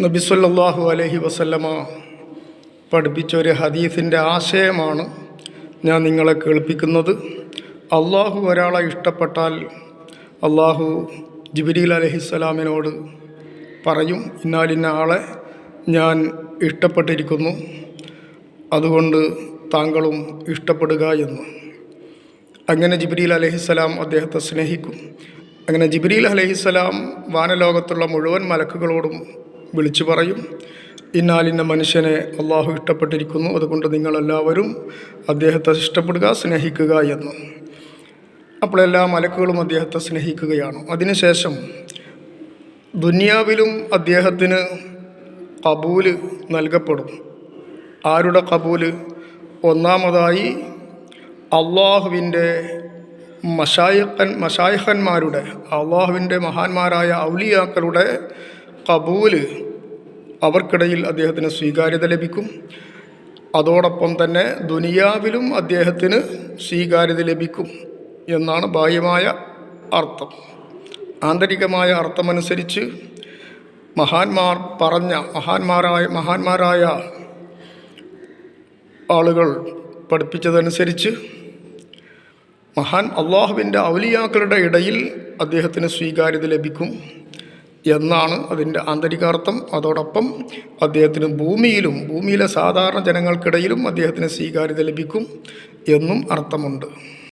നബിസ്വല്ലാഹു അലഹി വസല്ലമ പഠിപ്പിച്ച ഒരു ഹദീസിന്റെ ആശയമാണ് ഞാൻ നിങ്ങളെ കേൾപ്പിക്കുന്നത്. അള്ളാഹു ഒരാളെ ഇഷ്ടപ്പെട്ടാൽ അള്ളാഹു ജിബിരിൽ അലഹിസ്സലാമിനോട് പറയും ഇന്നാലിന്ന ആളെ ഞാൻ ഇഷ്ടപ്പെട്ടിരിക്കുന്നു. അതുകൊണ്ട് താങ്കളും ഇഷ്ടപ്പെടുക എന്ന്. അങ്ങനെ ജിബ്രീൽ അലഹിസ്സലാം അദ്ദേഹത്തെ സ്നേഹിക്കും. അങ്ങനെ ജിബ്രീൽ അലഹിസ്സലാം വാനലോകത്തുള്ള മുഴുവൻ മലക്കുകളോടും വിളിച്ചു പറയും. ഇന്നാലിന്ന മനുഷ്യനെ അള്ളാഹു ഇഷ്ടപ്പെട്ടിരിക്കുന്നു. അതുകൊണ്ട് നിങ്ങളെല്ലാവരും അദ്ദേഹത്തെ ഇഷ്ടപ്പെടുക സ്നേഹിക്കുക എന്ന്. അപ്പോൾ എല്ലാ മലക്കുകളും അദ്ദേഹത്തെ സ്നേഹിക്കുകയാണ്. അതിനുശേഷം ദുനിയാവിലും അദ്ദേഹത്തിന് കബൂൽ നൽകപ്പെടും. ആരുടെ കബൂൽ? ഒന്നാമതായി അള്ളാഹുവിന്റെ മഷായക്കൻ മഷായഹന്മാരുടെ അള്ളാഹുവിന്റെ മഹാന്മാരായ ഔലിയാക്കളുടെ കബൂൽ അവർക്കിടയിൽ അദ്ദേഹത്തിന് സ്വീകാര്യത ലഭിക്കും. അതോടൊപ്പം തന്നെ ദുനിയാവിലും അദ്ദേഹത്തിന് സ്വീകാര്യത ലഭിക്കും എന്നാണ് ബാഹ്യമായ അർത്ഥം. ആന്തരികമായ അർത്ഥമനുസരിച്ച് മഹാന്മാർ പറഞ്ഞ മഹാന്മാരായ മഹാന്മാരായ ആളുകൾ പഠിപ്പിച്ചതനുസരിച്ച് മഹാൻ അള്ളാഹുവിന്റെ ഔലിയാക്കളുടെ ഇടയിൽ അദ്ദേഹത്തിന് സ്വീകാര്യത ലഭിക്കും. എന്നാണ് അതിന്റെ ആന്തരികാർത്ഥം. അതോടൊപ്പം അദ്ദേഹത്തിന് ഭൂമിയിലും ഭൂമിയിലെ സാധാരണ ജനങ്ങൾക്കിടയിലും അദ്ദേഹത്തിന് സ്വീകാര്യത ലഭിക്കും എന്നും അർത്ഥമുണ്ട്.